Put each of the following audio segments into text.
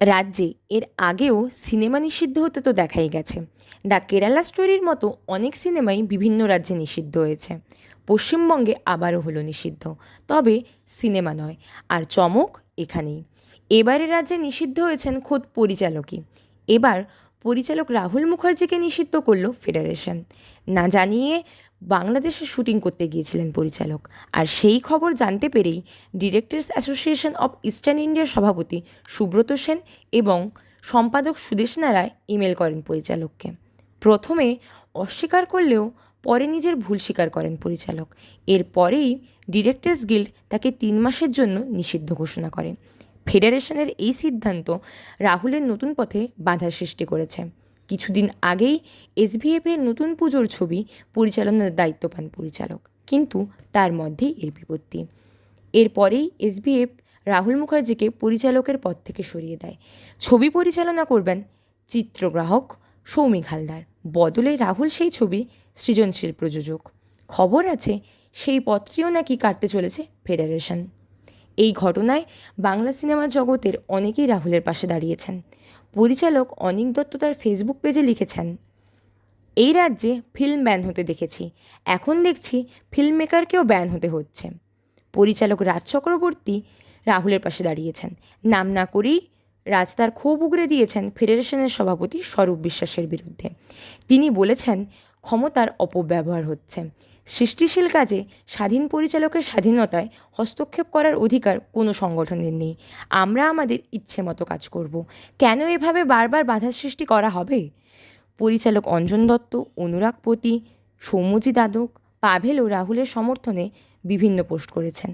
রাজ্যে এর আগেও সিনেমা নিষিদ্ধ হতে তো দেখাই গেছে। দ্য কেরালা স্টোরির মতো অনেক সিনেমাই বিভিন্ন রাজ্যে নিষিদ্ধ হয়েছে। পশ্চিমবঙ্গে আবারও হলো নিষিদ্ধ। তবে সিনেমা নয়, আর চমক এখানেই। এবারে রাজ্যে নিষিদ্ধ হয়েছেন খোদ পরিচালকই। এবার পরিচালক রাহুল মুখার্জিকে নিষিদ্ধ করল ফেডারেশন। না জানিয়ে বাংলাদেশে শুটিং করতে গিয়েছিলেন পরিচালক। আর সেই খবর জানতে পেরেই ডিরেক্টরস অ্যাসোসিয়েশন অব ইস্টার্ন ইন্ডিয়ার সভাপতি সুব্রত সেন এবং সম্পাদক সুদেশনা রায় ইমেল করেন পরিচালককে। প্রথমে অস্বীকার করলেও পরে নিজের ভুল স্বীকার করেন পরিচালক। এরপরেই ডিরেক্টরস গিল্ড তাকে তিন মাসের জন্য নিষিদ্ধ ঘোষণা করে। ফেডারেশনের এই সিদ্ধান্ত রাহুলের নতুন পথে বাধার সৃষ্টি করেছে। কিছুদিন আগেই এসভিএফের নতুন পুজোর ছবি পরিচালনার দায়িত্ব পান পরিচালক, কিন্তু তার মধ্যেই এর বিপত্তি। এরপরেই এসভিএফ রাহুল মুখার্জিকে পরিচালকের পদ থেকে সরিয়ে দেয়। ছবি পরিচালনা করবেন চিত্রগ্রাহক সৌমিক হালদার। বদলে রাহুল সেই ছবি সৃজনশীল প্রযোজক। খবর আছে সেই পত্রিও নাকি কাটতে চলেছে ফেডারেশন। এই ঘটনায় বাংলা সিনেমা জগতের অনেকেই রাহুলের পাশে দাঁড়িয়েছেন। পরিচালক অনিক দত্ত তার ফেসবুক পেজে লিখেছেন, এই রাজ্যে ফিল্ম ব্যান হতে দেখেছি, এখন দেখছি ফিল্ম মেকারকেও ব্যান হতে হচ্ছে। পরিচালক রাজ চক্রবর্তী রাহুলের পাশে দাঁড়িয়েছেন। নাম না করেই রাজ তার ক্ষোভ উগরে দিয়েছেন ফেডারেশনের সভাপতি স্বরূপ বিশ্বাসের বিরুদ্ধে। তিনি বলেছেন ক্ষমতার অপব্যবহার হচ্ছে। সৃষ্টিশীল কাজে স্বাধীন পরিচালকের স্বাধীনতায় হস্তক্ষেপ করার অধিকার কোনো সংগঠনের নেই। আমরা আমাদের ইচ্ছে মতো কাজ করব। কেন এভাবে বারবার বাধা সৃষ্টি করা হবে? পরিচালক অঞ্জন দত্ত, অনুরাগ পতি সৌম্যজিৎ আদক পাভেল ও রাহুলের সমর্থনে বিভিন্ন পোস্ট করেছেন।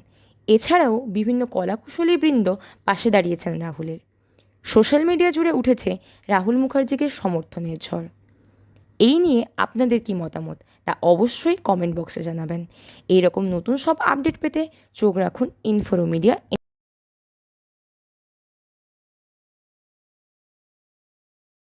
এছাড়াও বিভিন্ন কলাকুশলী বৃন্দ পাশে দাঁড়িয়েছেন রাহুলের। সোশ্যাল মিডিয়া জুড়ে উঠেছে রাহুল মুখার্জিকে সমর্থনের ঝড়। এই নিয়ে আপনাদের কি মতামত? তা অবশ্যই কমেন্ট বক্সে জানাবেন। এইরকম নতুন সব আপডেট পেতে চোখ রাখুন ইনফোরো মিডিয়া